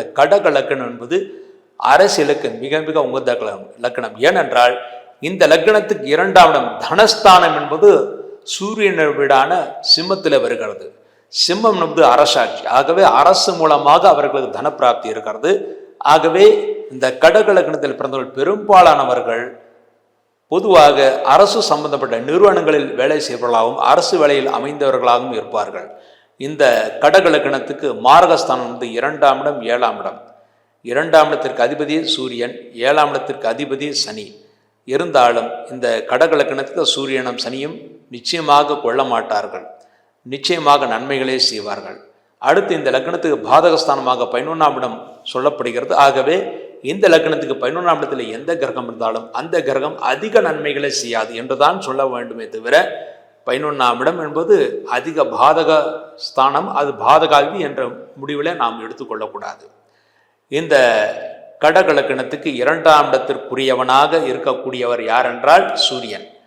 இந்த கடக லக்கணம் என்பது அரசியலுக்கு மிக மிக உகந்த லக்கணம். ஏனென்றால் இந்த லக்கணத்துக்கு இரண்டாம் இடம் தனஸ்தானம் என்பது சூரியனை வீடான சிம்மத்தில் வருகிறது. சிம்மம் என்பது அரசாட்சி. ஆகவே அரசு மூலமாக அவர்களுக்கு தனப்பிராப்தி இருக்கிறது. ஆகவே இந்த கடக லக்னத்தில் பிறந்தவர்கள் பெரும்பாலானவர்கள் பொதுவாக அரசு சம்பந்தப்பட்ட நிறுவனங்களில் வேலை செய்பவர்களாகவும் அரசு வேலையில் அமைந்தவர்களாகவும் இருப்பார்கள். இந்த கடகலக்கணத்துக்கு மாரகஸ்தானம் வந்து இரண்டாம் இடம் ஏழாம் இடம். இரண்டாம் இடத்திற்கு அதிபதி சூரியன் ஏழாம் இடத்திற்கு அதிபதி சனி. இருந்தாலும் இந்த கடகலக்கணத்துக்கு சூரியனும் சனியும் நிச்சயமாக கொள்ள மாட்டார்கள். நிச்சயமாக நன்மைகளே செய்வார்கள். அடுத்து இந்த லக்னத்துக்கு பாதகஸ்தானமாக பதினொன்றாம் இடம் சொல்லப்படுகிறது. ஆகவே இந்த லக்னத்துக்கு பதினொன்றாம் இடத்தில் எந்த கிரகம் இருந்தாலும் அந்த கிரகம் அதிக நன்மைகளை செய்யாது என்றுதான் சொல்ல வேண்டுமே தவிர பதினொன்றாம் இடம் என்பது அதிக பாதக ஸ்தானம் அது பாதகாதி என்ற முடிவில் நாம் எடுத்துக்கொள்ளக்கூடாது. இந்த கடகலக்கணத்துக்கு இரண்டாம் இடத்திற்குரியவனாக இருக்கக்கூடியவர் யார் என்றால் சூரியன்.